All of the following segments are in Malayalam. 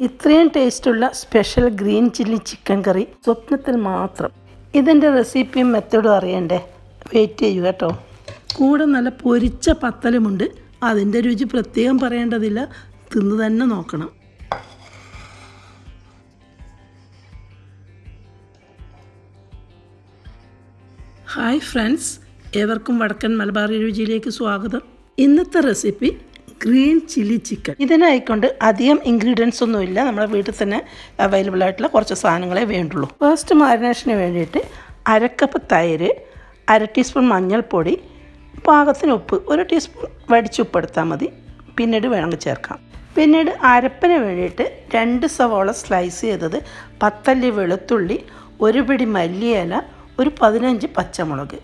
ഇത്രയും ടേസ്റ്റുള്ള സ്പെഷ്യൽ ഗ്രീൻ ചില്ലി ചിക്കൻ കറി സ്വപ്നത്തിൽ മാത്രം. ഇതിന്റെ റെസിപ്പിയും മെത്തേഡും അറിയണ്ടേ? വെയിറ്റ് ചെയ്യുക കേട്ടോ. കൂടെ നല്ല പൊരിച്ച പത്തലുമുണ്ട്. അതിന്റെ രുചി പ്രത്യേകം പറയേണ്ടതില്ല. തിന്ന് തന്നെ നോക്കണം. ഹായ് ഫ്രണ്ട്സ് ഏവർക്കും വടക്കൻ മലബാർ രുചിയിലേക്ക് സ്വാഗതം. ഇന്നത്തെ റെസിപ്പി ഗ്രീൻ ചില്ലി ചിക്കൻ ഇതിനായിക്കൊണ്ട് അധികം ഇൻഗ്രീഡിയൻസ് ഒന്നും ഇല്ല. നമ്മുടെ വീട്ടിൽ തന്നെ അവൈലബിൾ ആയിട്ടുള്ള കുറച്ച് സാധനങ്ങളെ വേണ്ടുള്ളൂ. ഫസ്റ്റ് മാരിനേഷന് വേണ്ടിയിട്ട് അരക്കപ്പ് തൈര് അര ടീസ്പൂൺ മഞ്ഞൾപ്പൊടി പാകത്തിന് ഉപ്പ് ഒരു ടീസ്പൂൺ വടിച്ചുപ്പ് എടുത്താൽ മതി. പിന്നീട് വേണമെങ്കിൽ ചേർക്കാം. പിന്നീട് അരപ്പിന് വേണ്ടിയിട്ട് രണ്ട് സവോള സ്ലൈസ് ചെയ്തത് പത്തല്ലി വെളുത്തുള്ളി ഒരു പിടി മല്ലിയില ഒരു പതിനഞ്ച് പച്ചമുളക്.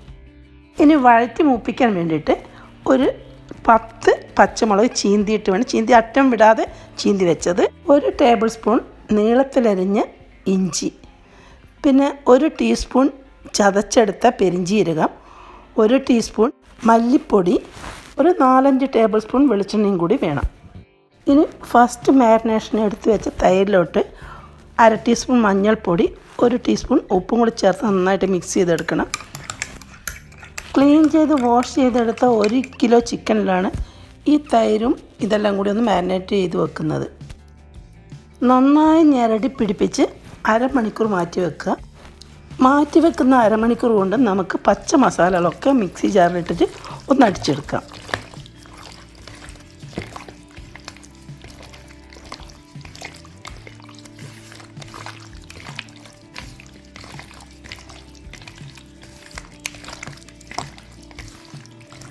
ഇനി വഴറ്റി മൂപ്പിക്കാൻ വേണ്ടിയിട്ട് ഒരു പത്ത് പച്ചമുളക് ചീന്തിയിട്ട് വേണം. ചീന്തി അറ്റം വിടാതെ ചീന്തി വെച്ചത്. ഒരു ടേബിൾ സ്പൂൺ നീളത്തിലരിഞ്ഞ ഇഞ്ചി. പിന്നെ ഒരു ടീസ്പൂൺ ചതച്ചെടുത്ത പെരിഞ്ചീരകം. ഒരു ടീസ്പൂൺ മല്ലിപ്പൊടി. ഒരു നാലഞ്ച് ടേബിൾ സ്പൂൺ വെളിച്ചെണ്ണയും കൂടി വേണം. ഇനി ഫസ്റ്റ് മാരിനേഷൻ എടുത്ത് വെച്ച തൈരിലോട്ട് അര ടീസ്പൂൺ മഞ്ഞൾപ്പൊടി. ഒരു ടീസ്പൂൺ ഉപ്പും കൂടി ചേർത്ത് നന്നായിട്ട് മിക്സ് ചെയ്തെടുക്കണം. ക്ലീൻ ചെയ്ത് വാഷ് ചെയ്തെടുത്ത ഒരു കിലോ ചിക്കനിലാണ് ഈ തൈരും ഇതെല്ലാം കൂടി ഒന്ന് മാരിനേറ്റ് ചെയ്ത് വെക്കുന്നത്. നന്നായി ഞെരടി പിടിപ്പിച്ച് അരമണിക്കൂർ മാറ്റി വെക്കുക. മാറ്റി വെക്കുന്ന അരമണിക്കൂർ കൊണ്ട് നമുക്ക് പച്ച മസാലകളൊക്കെ മിക്സി ജാറിലിട്ടിട്ട് ഒന്ന് അടിച്ചെടുക്കാം.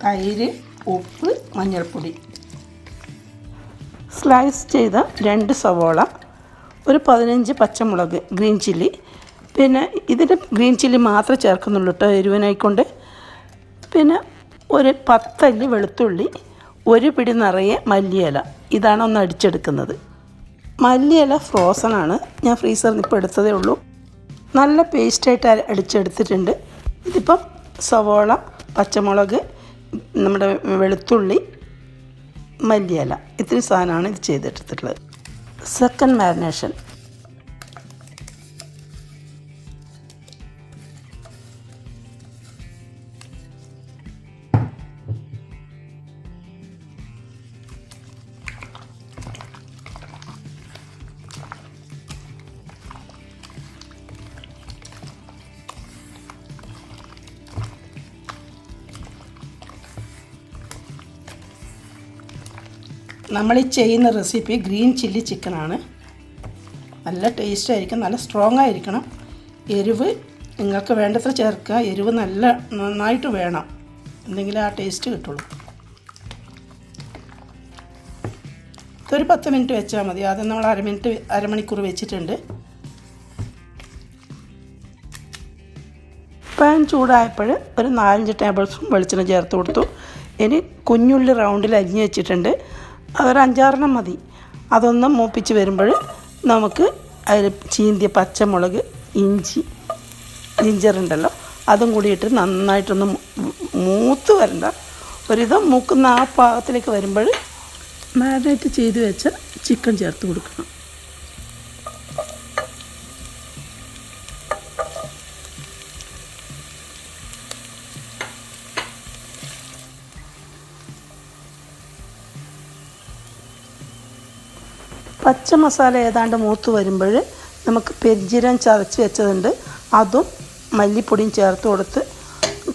തൈര് ഉപ്പ് മഞ്ഞൾപ്പൊടി. സ്ലൈസ് ചെയ്ത രണ്ട് സവോള ഒരു പതിനഞ്ച് പച്ചമുളക് ഗ്രീൻ ചില്ലി പിന്നെ ഇതിന് ഗ്രീൻ ചില്ലി മാത്രമേ ചേർക്കുന്നുള്ളൂ കേട്ടോ എരിവനായിക്കൊണ്ട്. പിന്നെ ഒരു പത്തല്ലി വെളുത്തുള്ളി ഒരു പിടി നിറയെ മല്ലിയില. ഇതാണ് ഒന്ന് അടിച്ചെടുക്കുന്നത്. മല്ലിയില ഫ്രോസൺ ആണ്. ഞാൻ ഫ്രീസറിൽ ഇപ്പോൾ എടുത്തതേ ഉള്ളൂ. നല്ല പേസ്റ്റായിട്ട് അടിച്ചെടുത്തിട്ടുണ്ട്. ഇതിപ്പം സവോള പച്ചമുളക് നമ്മുടെ വെളുത്തുള്ളി മല്ലിയില. ഇത്രയും സാധനമാണ് ഇത് ചെയ്തെടുത്തിട്ടുള്ളത്. സെക്കൻഡ് മാരിനേഷൻ നമ്മൾ ഈ ചെയ്യുന്ന റെസിപ്പി ഗ്രീൻ ചില്ലി ചിക്കനാണ് നല്ല ടേസ്റ്റ് ആയിരിക്കും നല്ല സ്ട്രോങ് ആയിരിക്കണം. എരിവ് നിങ്ങൾക്ക് വേണ്ടത്ര ചേർക്കുക. എരിവ് നല്ല നന്നായിട്ട് വേണം. എന്തെങ്കിലും ആ ടേസ്റ്റ് കിട്ടുള്ളൂ. ഇതൊരു പത്ത് മിനിറ്റ് വെച്ചാൽ മതി. ആദ്യം നമ്മൾ അര മിനിറ്റ് അരമണിക്കൂർ വെച്ചിട്ടുണ്ട്. പാൻ ചൂടായപ്പോൾ ഒരു നാലഞ്ച് ടേബിൾ സ്പൂൺ വെളിച്ചെണ്ണ ചേർത്ത് കൊടുത്തു. ഇനി കുഞ്ഞുള്ളി റൗണ്ടിൽ അരിഞ്ഞ് വെച്ചിട്ടുണ്ട്. അതൊരു അഞ്ചാറെണ്ണം മതി. അതൊന്ന് മൂപ്പിച്ച് വരുമ്പോൾ നമുക്ക് അതിൽ ചീന്തിയ പച്ചമുളക് ഇഞ്ചി ജിഞ്ചർ ഉണ്ടല്ലോ. അതും കൂടി ഇട്ട് നന്നായിട്ടൊന്ന് മൂത്ത് വരണ്ട. ഒരിതം മൂക്കുന്ന ആ പാകത്തിലേക്ക് വരുമ്പോൾ മാരിനേറ്റ് ചെയ്ത് വെച്ച ചിക്കൻ ചേർത്ത് കൊടുക്കണം. പച്ച മസാല ഏതാണ്ട് മൂത്ത് വരുമ്പോൾ നമുക്ക് പെരിഞ്ചീരം ചതച്ച് വെച്ചതുണ്ട്. അതും മല്ലിപ്പൊടിയും ചേർത്ത് കൊടുത്ത്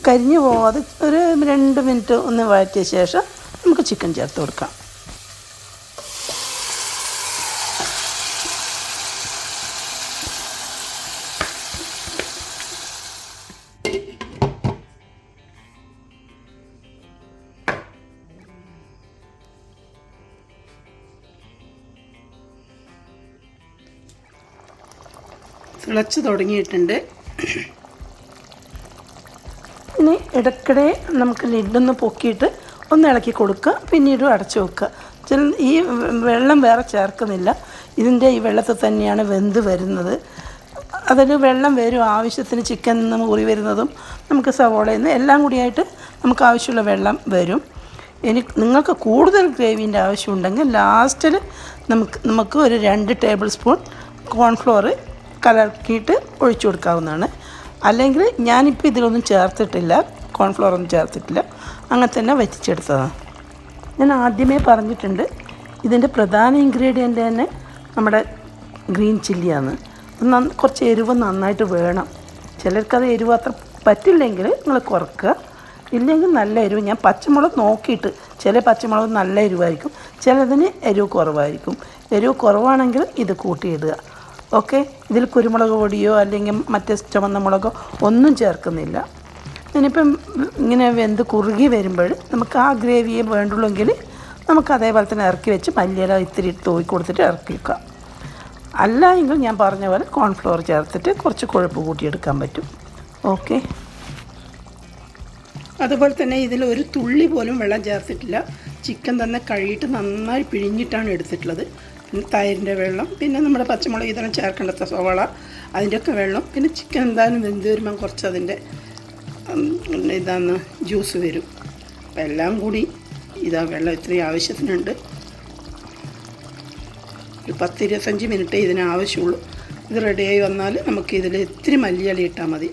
കരിഞ്ഞു പോവാതെ ഒരു രണ്ട് മിനിറ്റ് ഒന്ന് വഴറ്റിയ ശേഷം നമുക്ക് ചിക്കൻ ചേർത്ത് കൊടുക്കാം. തിളച്ച് തുടങ്ങിയിട്ടുണ്ട്. ഇനി ഇടയ്ക്കിടെ നമുക്ക് ലിഡൊന്ന് പൊക്കിയിട്ട് ഒന്ന് ഇളക്കി കൊടുക്കുക. പിന്നീട് അടച്ചു വെക്കുക. ചില ഈ വെള്ളം വേറെ ചേർക്കുന്നില്ല. ഇതിന്റെ ഈ വെള്ളത്തിൽ തന്നെയാണ് വെന്ത് വരുന്നത്. അതിൽ വെള്ളം വരും. ആവശ്യത്തിന് ചിക്കൻ നിന്ന് മുറി വരുന്നതും നമുക്ക് സവോളയിൽ നിന്ന് എല്ലാം കൂടിയായിട്ട് നമുക്ക് ആവശ്യമുള്ള വെള്ളം വരും. ഇനി നിങ്ങൾക്ക് കൂടുതൽ ഗ്രേവിന്റെ ആവശ്യമുണ്ടെങ്കിൽ ലാസ്റ്റിൽ നമുക്ക് നമുക്ക് ഒരു രണ്ട് ടേബിൾ സ്പൂൺ കോൺഫ്ലോർ കലർക്കിയിട്ട് ഒഴിച്ചു കൊടുക്കാവുന്നതാണ്. അല്ലെങ്കിൽ ഞാനിപ്പോൾ ഇതിലൊന്നും ചേർത്തിട്ടില്ല കോൺഫ്ലോർ ഒന്നും ചേർത്തിട്ടില്ല അങ്ങനെ തന്നെ വറ്റിച്ചെടുത്തതാണ് ഞാൻ ആദ്യമേ പറഞ്ഞിട്ടുണ്ട് ഇതിന്റെ പ്രധാന ഇൻഗ്രീഡിയന്റ് തന്നെ നമ്മുടെ ഗ്രീൻ ചില്ലിയാണ് കുറച്ച് എരിവ് നന്നായിട്ട് വേണം. ചിലർക്കത് എരിവ് അത്ര പറ്റില്ലെങ്കിൽ നിങ്ങൾ കുറക്കുക. ഇല്ലെങ്കിൽ നല്ല എരിവ് ഞാൻ പച്ചമുളക് നോക്കിയിട്ട് ചില പച്ചമുളക് നല്ല എരിവായിരിക്കും ചിലതിന് എരിവ് കുറവായിരിക്കും. എരിവ് കുറവാണെങ്കിൽ ഇത് കൂട്ടിയിടുക ഓക്കെ? ഇതിൽ കുരുമുളക് പൊടിയോ അല്ലെങ്കിൽ മറ്റേ ചുവന്ന മുളകോ ഒന്നും ചേർക്കുന്നില്ല. ഇനിയിപ്പം ഇങ്ങനെ വെന്ത് കുറുകി വരുമ്പോൾ നമുക്ക് ആ ഗ്രേവിയെ വേണ്ടുള്ളെങ്കിൽ നമുക്ക് അതേപോലെ തന്നെ ഇറക്കി വെച്ച് മല്ലിയില ഇത്തിരി തൂക്കി കൊടുത്തിട്ട് ഇറക്കി വെക്കാം. അല്ല എങ്കിൽ ഞാൻ പറഞ്ഞ പോലെ കോൺഫ്ലോർ ചേർത്തിട്ട് കുറച്ച് കൊഴുപ്പ് കൂട്ടിയെടുക്കാൻ പറ്റും. ഓക്കെ? അതുപോലെ തന്നെ ഇതിൽ ഒരു തുള്ളി പോലും വെള്ളം ചേർത്തിട്ടില്ല. ചിക്കൻ തന്നെ കഴുകിയിട്ട് നന്നായി പിഴിഞ്ഞിട്ടാണ് എടുത്തിട്ടുള്ളത്. തൈരിന്റെ വെള്ളം പിന്നെ നമ്മുടെ പച്ചമുളക് ഇതെല്ലാം ചേർക്കേണ്ടത് സവാള അതിന്റെയൊക്കെ വെള്ളം പിന്നെ ചിക്കൻ എന്തായാലും വെന്ത് വരുമ്പം കുറച്ച് അതിന്റെ ഇതാന്ന് ജ്യൂസ് വരും. അപ്പം എല്ലാം കൂടി ഇതാ വെള്ളം ഇത്രയും ആവശ്യത്തിനുണ്ട്. ഒരു പത്ത് ഇരുപത്തഞ്ച് മിനിറ്റ് ഇതിന് ആവശ്യമുള്ളൂ. ഇത് റെഡിയായി വന്നാൽ നമുക്ക് ഇതിൽ ഇത്തിരി മല്ലിയില ഇട്ടാൽ മതി.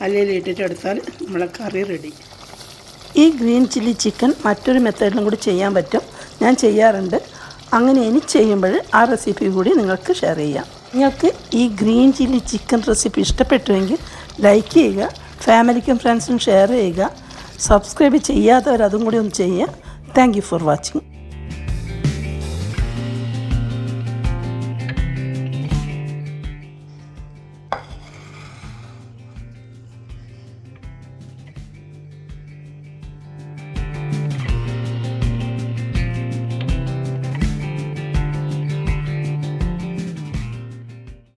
മല്ലിയില ഇട്ടിട്ട് എടുത്താൽ നമ്മളെ കറി റെഡി. ഈ ഗ്രീൻ ചില്ലി ചിക്കൻ മറ്റൊരു മെത്തേഡിലും കൂടി ചെയ്യാൻ പറ്റും. ഞാൻ ചെയ്യാറുണ്ട്. അങ്ങനെ ഇനി ചെയ്യുമ്പോൾ ആ റെസിപ്പി കൂടി നിങ്ങൾക്ക് ഷെയർ ചെയ്യാം. നിങ്ങൾക്ക് ഈ ഗ്രീൻ ചില്ലി ചിക്കൻ റെസിപ്പി ഇഷ്ടപ്പെട്ടുവെങ്കിൽ ലൈക്ക് ചെയ്യുക ഫാമിലിക്കും ഫ്രണ്ട്സിനും ഷെയർ ചെയ്യുക സബ്സ്ക്രൈബ് ചെയ്യാത്തവർ അതും കൂടി ഒന്ന് ചെയ്യുക. Thank for watching